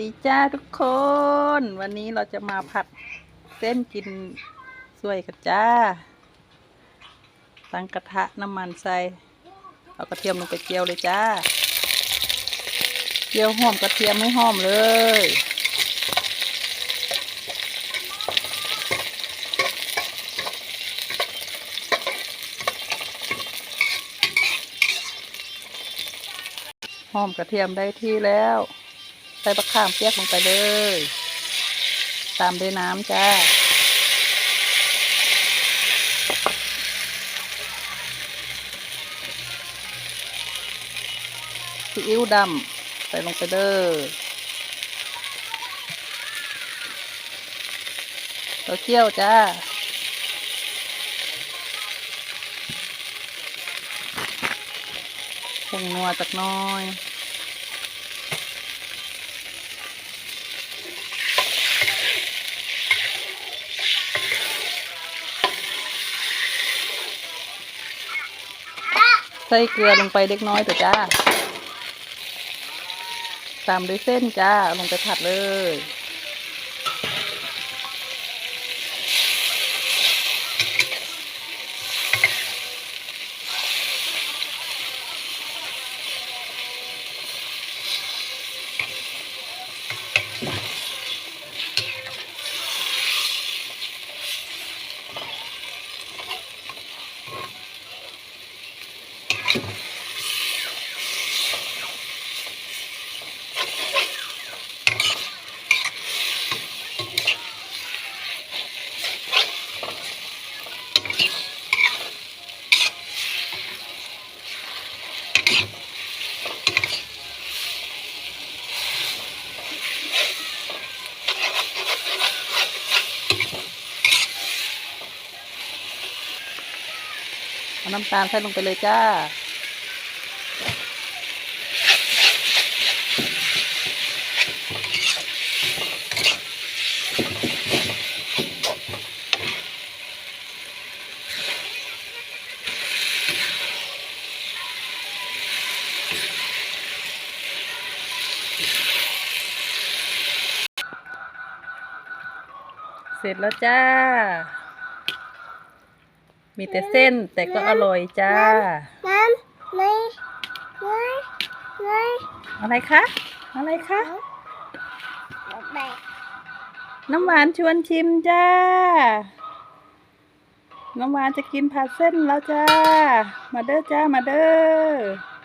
ดีจ้าทุกคน วันนี้เราจะมาผัดเส้นกินสวยกันจ้า ตั้งกระทะน้ำมันใส่เอากระเทียมลงไปเจียวเลยจ้า เจียวหอมกระเทียมไม่หอมเลย หอมกระเทียมได้ที่แล้ว ใส่บะข่ามเปียกลงไปเลย ตามด้วยน้ำจ้า ซีอิ๊วดำใส่ลงไปเลยเต้าเจี้ยวจ้าผงนัวจักน้อย ใส่เกลือลงไปเล็กน้อยแต่จ้า ตามด้วยเส้นจ้าเอาลงไปผัดเลย เอา น้ำตาลใส่ลงไปเลยจ้า เสร็จแล้วจ้า มีแต่เส้นแต่ก็อร่อยจ้า น้ำไม่ไม่ไม่อะไรคะ อะไรคะ น้ำหวานชวนชิมจ้า น้ำหวานจะกินผัดเส้นแล้วจ้า มาเด้อจ้า มาเด้อ